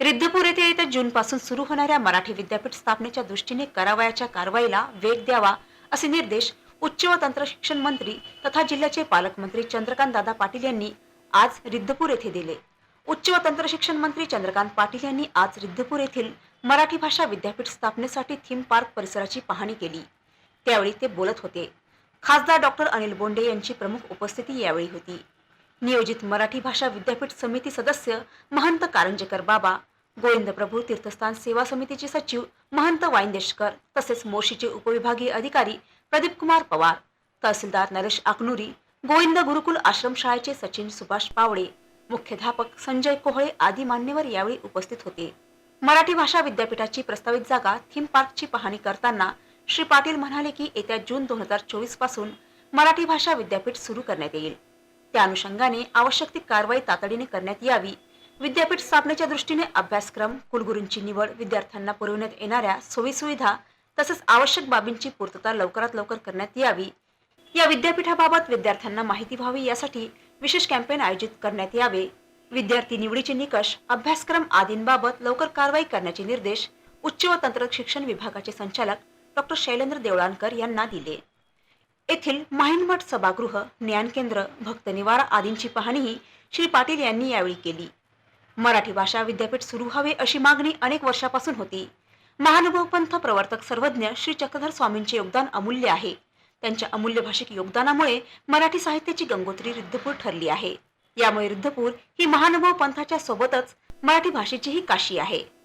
रिद्धपूर येथे येत्या जून पासून सुरू होणाऱ्या मराठी विद्यापीठ स्थापनेच्या दृष्टीने करावयाच्या कारवाईला वेग द्यावा असे निर्देश उच्च व तंत्र शिक्षण मंत्री तथा जिल्ह्याचे पालकमंत्री चंद्रकांत दादा पाटील यांनी आज रिद्धपूर येथे दिले. उच्च व तंत्र शिक्षण मंत्री चंद्रकांत पाटील यांनी आज रिद्धपूर येथील मराठी भाषा विद्यापीठ स्थापनेसाठी थीम पार्क परिसराची पाहणी केली. त्यावेळी ते बोलत होते. खासदार डॉक्टर अनिल बोंडे यांची प्रमुख उपस्थिती यावेळी होती. नियोजित मराठी भाषा विद्यापीठ समिती सदस्य महंत कारंजेकर बाबा गोविंद प्रभू तीर्थस्थान सेवा समितीचे सचिव महंत वाईंदेशकर तसेच मोर्शीचे उपविभागीय अधिकारी प्रदीप कुमार पवार तहसीलदार नरेश आकनुरी गोविंद गुरुकुल आश्रमशाळेचे सचिन सुभाष पावडे मुख्याध्यापक संजय कोहळे आदी मान्यवर यावेळी उपस्थित होते. मराठी भाषा विद्यापीठाची प्रस्तावित जागा थीम पार्कची पाहणी करताना श्री पाटील म्हणाले की येत्या जून दोन हजार चोवीसपासून मराठी भाषा विद्यापीठ सुरू करण्यात येईल. त्या अनुषंगाने आवश्यक ती कारवाई तातडीने करण्यात यावी. विद्यापीठ स्थापनेच्या दृष्टीने अभ्यासक्रम कुलगुरूंची निवड विद्यार्थ्यांना पुरविण्यात येणाऱ्या सोयीसुविधा तसेच आवश्यक बाबींची पूर्तता लवकरात लवकर करण्यात यावी. या विद्यापीठाबाबत विद्यार्थ्यांना माहिती व्हावी यासाठी विशेष कॅम्पेन आयोजित करण्यात यावे. विद्यार्थी निवडीचे निकष अभ्यासक्रम आदींबाबत लवकर कारवाई करण्याचे निर्देश उच्च व तंत्र शिक्षण विभागाचे संचालक डॉक्टर शैलेंद्र देवळानकर यांना दिले. येथील माहिनमठ सभागृह ज्ञान केंद्र भक्त आदींची पाहणीही श्री पाटील यांनी यावेळी केली. मराठी भाषा विद्यापीठ सुरू व्हावे अशी मागणी अनेक वर्षापासून होती. महानुभव पंथ प्रवर्तक सर्वज्ञ श्री चक्रधर स्वामींचे योगदान अमूल्य आहे. त्यांच्या अमूल्य भाषिक योगदानामुळे मराठी साहित्याची गंगोत्री रिद्धपूर ठरली आहे. यामुळे रिद्धपूर ही महानुभव पंथाच्या सोबतच मराठी भाषेचीही काशी आहे.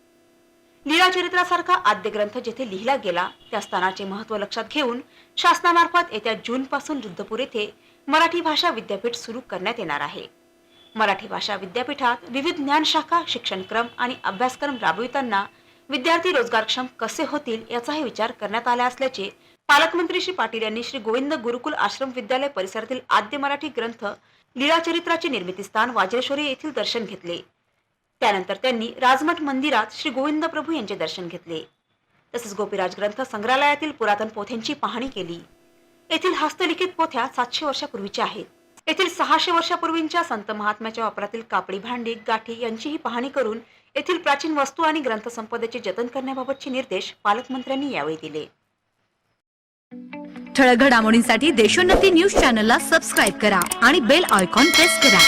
लीळाचरित्रासारखा आद्य ग्रंथ जेथे लिहिला गेला त्या स्थानाचे महत्त्व लक्षात घेऊन शासनामार्फत येत्या जून पासून येथे मराठी भाषा विद्यापीठ सुरू करण्यात येणार आहे. मराठी भाषा विद्यापीठात विविध ज्ञानशाखा शिक्षणक्रम आणि अभ्यासक्रम राबविताना विद्यार्थी रोजगारक्षम कसे होतील याचाही विचार करण्यात आला असल्याचे पालकमंत्री श्री पाटील यांनी श्री गोविंद गुरुकुल आश्रम विद्यालय परिसरातील आद्य मराठी ग्रंथ लीळाचरित्राचे निर्मितीस्थान वाजेश्वरी येथील दर्शन घेतले. त्यानंतर त्यांनी राजमठ मंदिरात श्री गोविंद प्रभू यांचे दर्शन घेतले. तसेच गोपीराज ग्रंथ संग्रहालयातील पुरातन पोथ्यांची पाहणी केली. येथील हस्तलिखित पोथ्या सातशे वर्षापूर्वीच्या आहेत. येथील सहाशे वर्षापूर्वींच्या संत महात्म्याच्या वापरातील कापडी भांडी गाठी यांचीही पाहणी करून येथील प्राचीन वस्तू आणि ग्रंथसंपदेचे जतन करण्याबाबतचे निर्देश पालकमंत्र्यांनी यावेळी दिले. ठळक घडामोडींसाठी देशोन्नती न्यूज चॅनलला सबस्क्राईब करा आणि बेल आयकॉन प्रेस करा.